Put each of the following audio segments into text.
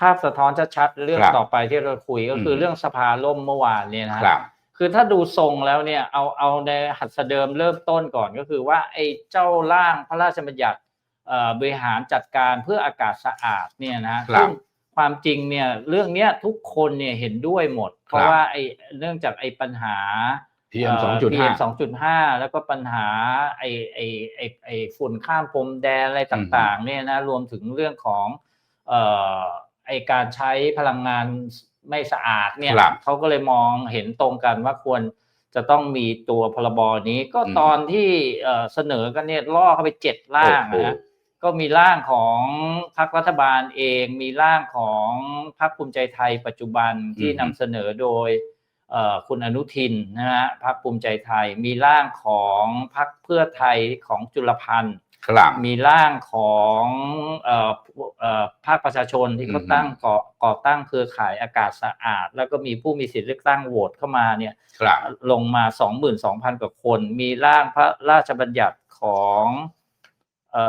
ภาพสะท้อนชัดๆเรื่องครับต่อไปที่เราคุยก็คือมเรื่องสภาล่มเมื่อวานเนี่ยนะฮะครับคือถ้าดูทรงแล้วเนี่ยเอาเอาในหัสเดิมเริ่มต้นก่อนก็คือว่าไอ้เจ้าร่างพระราชบัญญัติเอ่อบริหารจัดการเพื่ออากาศสะอาดเนี่ยนะครับซึ่งความจริงเนี่ยเรื่องเนี้ยทุกคนเนี่ยเห็นด้วยหมด เพราะว่าไอ้เนื่องจากไอ้ปัญหา PM 2.5 PM 2.5แล้วก็ปัญหาไอ้ไอ้ไอ้ไอ้ฝุ่นข้ามพรมแดนอะไรต่างๆเนี่ยนะรวมถึงเรื่องของเอ่อ ไอ้การใช้พลังงานไม่สะอาดเนี่ยครับเขาก็เลยมองเห็นตรงกันว่าควรจะต้องมีตัวพรบนี้ก็อืมตอนที่เอ่อเสนอกันเนี่ยล่อเข้าไปเจ็ดร่างโอ้โห นะก็มีร่างของพรรครัฐบาลเอง มีร่างของพรรคภูมิใจไทยปัจจุบันที่นำเสนอโดยเอ่อ คุณอนุทินนะฮะพรรคภูมิใจไทย มีร่างของพรรคเพื่อไทยของจุลพันธ์ครับมีร่างของเอ่อเอ่อภาคประชาชนที่เขาอืมตั้งก่อก่อตั้งเครือข่ายอากาศสะอาด แล้วก็มีผู้มีสิทธิ์เลือกตั้งโหวตเข้ามาเนี่ยครับลงมา 22,000 กว่าคน มีร่างพระราชบัญญัติของเอ่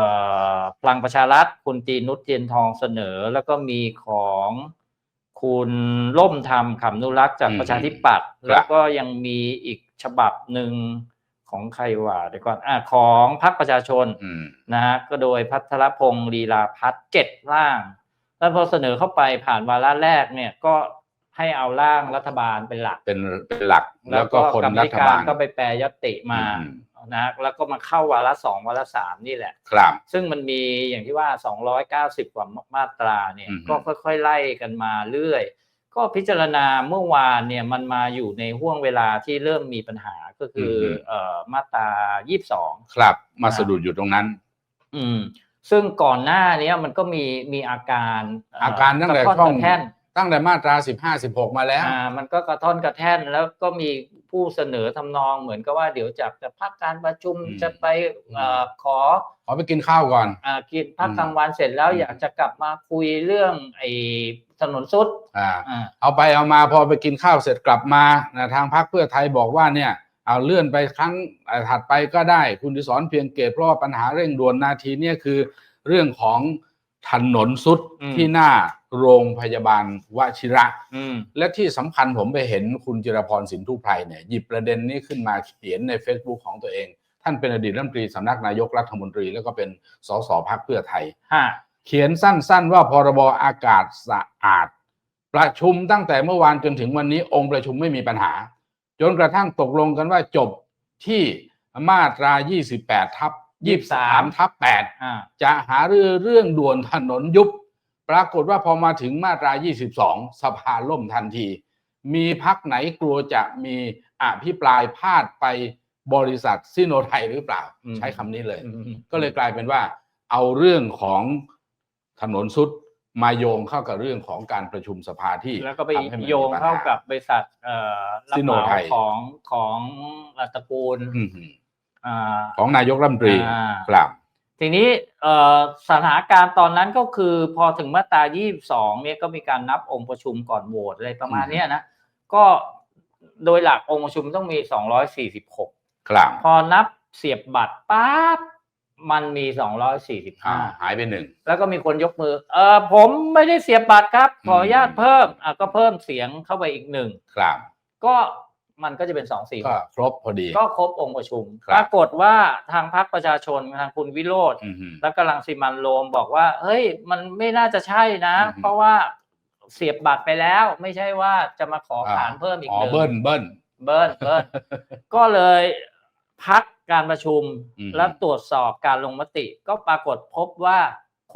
อพลังประชารัฐคุณตีนุชเทียนทองเสนอ แล้วก็มีของ คุณร่มธรรมขำนุรักษ์จากอืมประชาธิปัตย์ครับแล้วก็ยังมีอีกฉบับหนึ่งของใครวะเดี๋ยวก่อนอะของพรรคประชาชนอืมนะฮะก็โดยพัทรพงศ์ลีลาพัฒน์เจ็ดร่าง แล้วพอเสนอเข้าไปผ่านวาระแรกเนี่ยก็ให้เอาร่างรัฐบาลเป็นหลักเป็นเป็นหลัก แล้วก็คนกรรมรัธิฐกาบารลก็ไปแปรยติมาอืม นะแล้วก็มาเข้าวาระสองวาระสามนี่แหละ ครับ ซึ่งมันมีอย่างที่ว่า 290 กว่ามาตราเนี่ย อืมก็ค่อยๆไล่กันมาเรื่อย ก็พิจารณาเมื่อวานเนี่ยมันมาอยู่ในห่วงเวลาที่เริ่มมีปัญหาก็คืออเอ่อมาตรา 22 ครับ มาสะดุดอยู่ตรงนั้น อืมซึ่งก่อนหน้าเนี้ยมันก็มีมีอาการเอาการตั้งแต่กระท่อนช่อง กระแท่นตั้งแต่มาตราสิบห้าสิบหกมาแล้ว อ่ามันก็กระท่อนกระแท่นแล้วก็มี ผู้เสนอทำนองเหมือนกับว่าเดี๋ยวจะจะพักการประชุมอืมจะไปเอ่อขอขอไปกินข้าวก่อนอ่ากินพักอืมกลางวันเสร็จแล้วอืมอยากจะกลับมาคุยเรื่องไอ้ถนนสุดอ่าอ่าเอาไปเอามาพอไปกินข้าวเสร็จกลับมานะทางพรรคเพื่อไทยบอกว่าเนี่ยเอาเลื่อนไปครั้งเอ่อถัดไปก็ได้ คุณดิศรเพียงเกตเพราะว่าปัญหาเร่งด่วนนาทีเนี่ยคือเรื่องของถนนสุดอืมที่หน้า โรงพยาบาลวชิระ อืม และที่สำคัญผมไปเห็นคุณจิรพรสินทุไพรเนี่ยหยิบประเด็นนี้ขึ้นมาเขียนใน Facebook ของตัวเอง ท่านเป็นอดีตรัฐมนตรีสำนักนายกรัฐมนตรี แล้วก็เป็นสสพักเพื่อไทยฮะเขียนสั้นๆ ว่าพรบอากาศสะอาด ประชุมตั้งแต่เมื่อวานจนถึงวันนี้องค์ประชุมไม่มีปัญหา จนกระทั่งตกลงกันว่าจบที่มาตรา 28 ทับ23 ทับ8อ่าจะหารือเรื่องด่วนถนนยุบ ปรากฏว่าพอมาถึงมาตรา 22 สภาล่มทันที มีพักไหนกลัวจะมีอภิปรายพาดไปบริษัทซิโนไทยหรือเปล่าอืมใช้คำนี้เลยอืมก็เลยกลายเป็นว่า เอาเรื่องของถนนสุดมาโยงเข้ากับเรื่องของการประชุมสภาที่แล้วก็ไปทำให้มันมีโยงปัญหเข้ากับบริษัทเอ่อรับซิเหโนมาไทยของของตระกูลอืมหืออ่าของนายกรัฐมนตรีอ่าครับ ทีนี้เอ่อสถานการณ์ตอนนั้นก็คือพอถึงมาตรา 22 เนี่ยก็มีการนับองค์ประชุมก่อนโหวตอะไรประมาณอืมเนี้ยนะ ก็โดยหลักองค์ประชุมต้องมี 246 ครับ พอนับเสียบบัตรปั๊บมันมีอ่า245 หายไปหนึ่ง แล้วก็มีคนยกมือ เออผมไม่ได้เสียบบัตรครับ ขออนุญาตอืมเพิ่ม อะก็เพิ่มเสียงเข้าไปอีกหนึ่ง ครับ ก็ มันก็จะเป็น2 4ก็ครบพอดี ก็ครบองค์ประชุมครับปรากฏว่าทางพรรคประชาชนทางคุณวิโรธอืมหือแล้วกำลังสิมันโรมบอกว่า เฮ้ย มันไม่น่าจะใช่นะอืมเพราะว่าเสียบบัตรไปแล้ว ไม่ใช่ว่าจะมาขอผ่านเพิ่มอีกอ๋อหนึ่งเบิ้ลเบิ้ลเบิ้ลเบิ้ลก็เลยพักการประชุมอืมและตรวจสอบการลงมติ ก็ปรากฏพบว่า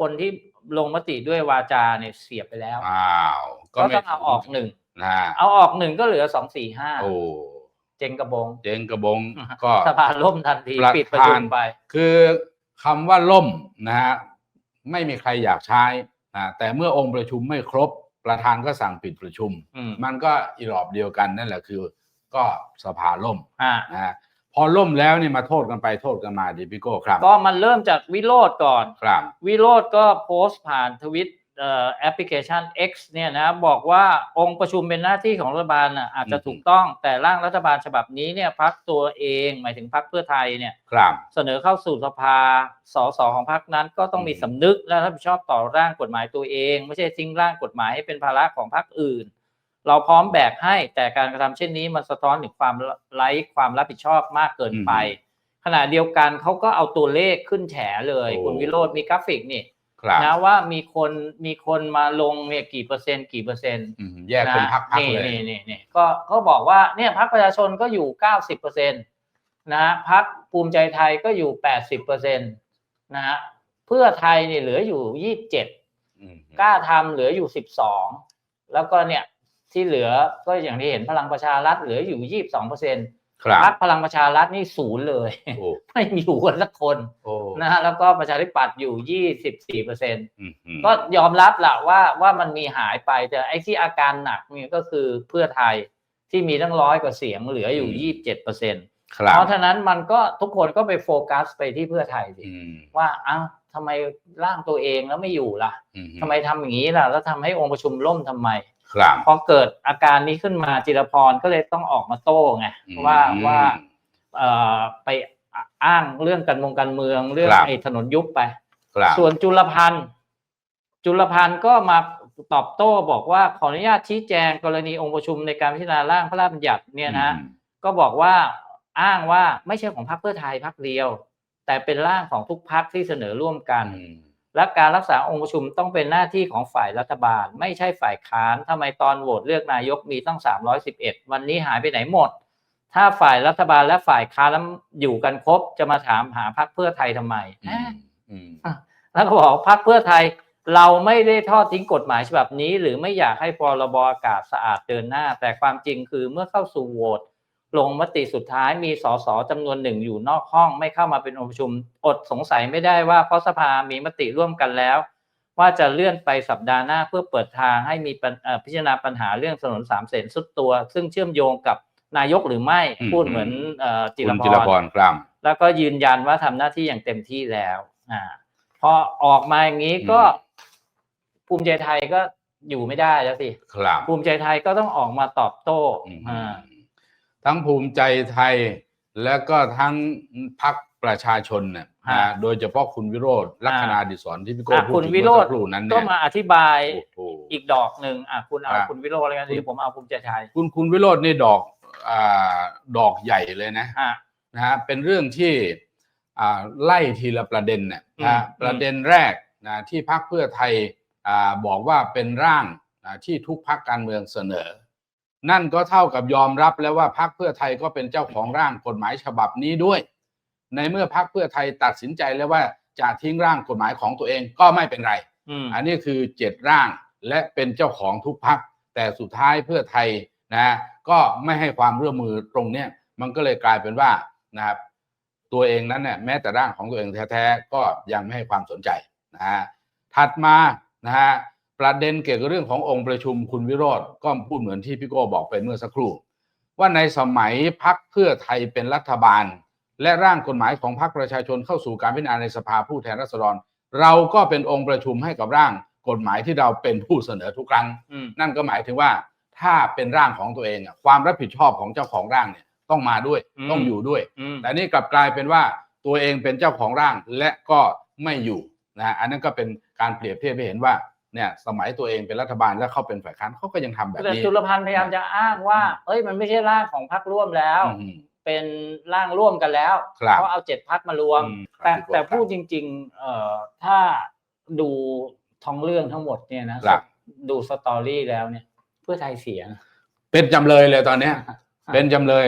คนที่ลงมติด้วยวาจาเนี่ยเสียบไปแล้วอ้าวก็ไม่ต้องเอาออกหนึ่ง นะเอาออกหนึ่งก็เหลือสองสี่ห้าโอ้เจงกระบง เจ๊งกระบงก็สภาล่มทันทีประธานปิดประชุมไป คือคำว่าล่มนะฮะไม่มีใครอยากใช้นะแต่เมื่อองค์ประชุมไม่ครบ ประธานก็สั่งปิดประชุมอืมมันก็อีรอบเดียวกันนั่นแหละคือ ก็สภาล่มอ่านะฮะพอล่มแล้วนี่มาโทษกันไปโทษกันมาดิพี่โก้ครับ ก็มันเริ่มจากวิโรธก่อนครับวิโรธก็โพสต์ผ่านทวิตเอ่อ แอปพลิเคชัน X เนี่ยนะบอกว่าองค์ประชุมเป็นหน้าที่ของรัฐบาลน่ะอาจจะอืมถูกต้องแต่ร่างรัฐบาลฉบับนี้เนี่ยพักตัวเอง หมายถึงพักเพื่อไทยเนี่ยครับเสนอเข้าสู่สภาสสของพรรคนั้นก็ต้องมีอืมสำนึกและรับผิดชอบต่อร่างกฎหมายตัวเอง ไม่ใช่ทิ้งร่างกฎหมายให้เป็นภาระของพรรคอื่น เราพร้อมแบกให้แต่การกระทำเช่นนี้มันสะท้อนถึงความไร้ความรับผิดชอบมากเกินไป ขณะเดียวกันเขาก็เอาตัวเลขขึ้นแฉเลยโอ้คุณวิโรจน์มีกราฟิกนี่ครับ นะว่ามีคนมีคนมาลงเนี่ยกี่เปอร์เซ็นต์กี่เปอร์เซ็นต์อืมแยกเป็นพักๆนี่เลยนี่นี่นี่ก็ก็บอกว่าเนี่ยพักประชาชนก็อยู่เก้าสิบเปอร์เซ็นต์นะฮะพักภูมิใจไทยก็อยู่แปดสิบเปอร์เซ็นต์นะฮะเพื่อไทยเนี่ยเหลืออยู่ยี่สิบเจ็ดอืมกล้าทำเหลืออยู่สิบสองแล้วก็เนี่ยที่เหลือก็อย่างที่เห็นพลังประชารัฐเหลืออยู่ยี่สิบสองเปอร์เซ็นต์ ครับพักพลังประชารัฐนี่ศูนย์เลย โอ้ไม่มีอยู่กันสักคนโอ้นะฮะแล้วก็ประชาธิปัตย์อยู่ยี่สิบสี่เปอร์เซ็นต์อืมอืมก็ยอมรับแหละว่าว่ามันมีหายไปแต่ไอ้ที่อาการหนักเนี่ยก็คือเพื่อไทยที่มีตั้งร้อยกว่าเสียงเหลืออยู่ยี่บเจ็ดเปอร์เซ็นต์ครับเพราะฉะนั้นมันก็ทุกคนก็ไปโฟกัสไปที่เพื่อไทยสิอืมว่าอ้าวทำไมร่างตัวเองแล้วไม่อยู่ล่ะอืมทำไมทำอย่างนี้ล่ะ แล้วทำให้องค์ประชุมล่มทำไม ครับ พอเกิดอาการนี้ขึ้นมาจิรพรก็เลยต้องออกมาโต้ไงอืม ว่าว่าเอ่อไปอ้างเรื่องการมงการเมืองเรื่องครับ ไอ้ถนนยุบไป ครับส่วนจุลพันธ์จุลพันธ์ก็มาตอบโต้บอกว่าขออนุญาตชี้แจงกรณีองค์ประชุมในการพิจารณาร่างพระราชบัญญัติเนี่ยนะ อืมก็บอกว่าอ้างว่าไม่ใช่ของพรรคเพื่อไทยพรรคเดียว แต่เป็นร่างของทุกพรรคที่เสนอร่วมกัน อืม และการรักษาองค์ประชุมต้องเป็นหน้าที่ของฝ่ายรัฐบาล ไม่ใช่ฝ่ายค้านทำไมตอนโหวตเลือกนายกมีตั้ง 311 วันนี้หายไปไหนหมด ถ้าฝ่ายรัฐบาลและฝ่ายค้านแล้วอยู่กันครบจะมาถามหาพรรคเพื่อไทยทำไมอืมอืมแล้วก็บอกพรรคเพื่อไทยเราไม่ได้ทอดทิ้งกฎหมายฉบับนี้ หรือไม่อยากให้พรบอากาศสะอาดเดินหน้า แต่ความจริงคือเมื่อเข้าสู่โหวต ลงมติสุดท้ายมีสสจำนวนหนึ่งอยู่นอกห้องไม่เข้ามาเป็นองค์ประชุม อดสงสัยไม่ได้ว่าเพราะสภามีมติร่วมกันแล้ว ว่าจะเลื่อนไปสัปดาห์หน้าเพื่อเปิดทางให้มีปัญเอ่อพิจารณาปัญหาเรื่องถนนสามเสนสุดตัว ซึ่งเชื่อมโยงกับนายกหรือไม่อืมพูดเหมือนเอ่อจิคุรณพจิรพรรครับแล้วก็ยืนยันว่าทำหน้าที่อย่างเต็มที่แล้วอ่าพอออกมาอย่างนี้ก็อืมภูมิใจไทยก็อยู่ไม่ได้แล้วสิครับภูมิใจไทยก็ต้องออกมาตอบโต้อืมอ่า ทั้งภูมิใจไทย แล้วก็ทั้งพักประชาชนเนี่ยฮะนะโดยเฉพาะคุณวิโรธลัคนาดิศรที่พี่โก้อะพูดคุณถึงวิเมื่โรอจสัน์กครู่นั้นก็เนี่ยมาอธิบายโอ้โห อีกดอกหนึ่งอะคุณเอาอะ คุณวิโรจน์แล้วกันเดี๋ยวผมเอาภูมิใจไทยคุณคุณวิโรจน์นี่ดอกอ่าดอกใหญ่เลยนะ อ่านะฮะเป็นเรื่องที่อ่าไล่ทีละประเด็นเนี่ยนะฮะอืม ประเด็นแรกนะที่พักเพื่อไทยอ่าบอกว่าเป็นร่างนะที่ทุกพักการเมืองเสนอ นั่นก็เท่ากับยอมรับแล้วว่าพักเพื่อไทยก็เป็นเจ้าของร่างกฎหมายฉบับนี้ด้วย ในเมื่อพักเพื่อไทยตัดสินใจแล้วว่าจะทิ้งร่างกฎหมายของตัวเองก็ไม่เป็นไรอืมอันนี้คือเจ็ดร่างและเป็นเจ้าของทุกพัก แต่สุดท้ายเพื่อไทยนะก็ไม่ให้ความร่วมมือตรงเนี้ยมันก็เลยกลายเป็นว่านะครับตัวเองนั้นเนี่ยแม้แต่ร่างของตัวเองแท้ๆก็ยังไม่ให้ความสนใจนะฮะถัดมานะฮะ ประเด็นเกี่ยวกับเรื่องขององค์ประชุมคุณวิโรธก็พูดเหมือนที่พี่โก้บอกไปเมื่อสักครู่ ว่าในสมัยพักเพื่อไทยเป็นรัฐบาล และร่างกฎหมายของพรรคประชาชนเข้าสู่การพิจารณาในสภาผู้แทนราษฎร เราก็เป็นองค์ประชุมให้กับร่างกฎหมายที่เราเป็นผู้เสนอทุกครั้งอืมนั่นก็หมายถึงว่าถ้าเป็นร่างของตัวเองอะความรับผิดชอบของเจ้าของร่างเนี่ยต้องมาด้วยอืมต้องอยู่ด้วยอืมแต่นี่กลับกลายเป็นว่าตัวเองเป็นเจ้าของร่างและก็ไม่อยู่นะฮะอันนั้นก็เป็นการเปรียบเทียบให้เห็นว่า เนี่ยสมัยตัวเองเป็นรัฐบาลแล้วเขาเป็นฝ่ายค้านเขาก็ยังทำแบบแต่นี้จุลพันธ์พยายามจะอ้างว่า เอ้ยมันไม่ใช่ร่างของพรรคร่วมแล้วอืมเป็นร่างร่วมกันแล้วครับเขาเอาเจ็ดพักมารวมอืมแต่ครับแต่พูดจริงๆเอ่อถ้าดูท้องเรื่องทั้งหมดเนี่ยนะครับดูสตอรี่แล้วเนี่ย เพื่อไทยเสียนะเป็นจำเลยเลยตอนเนี้ย เป็นจำเลย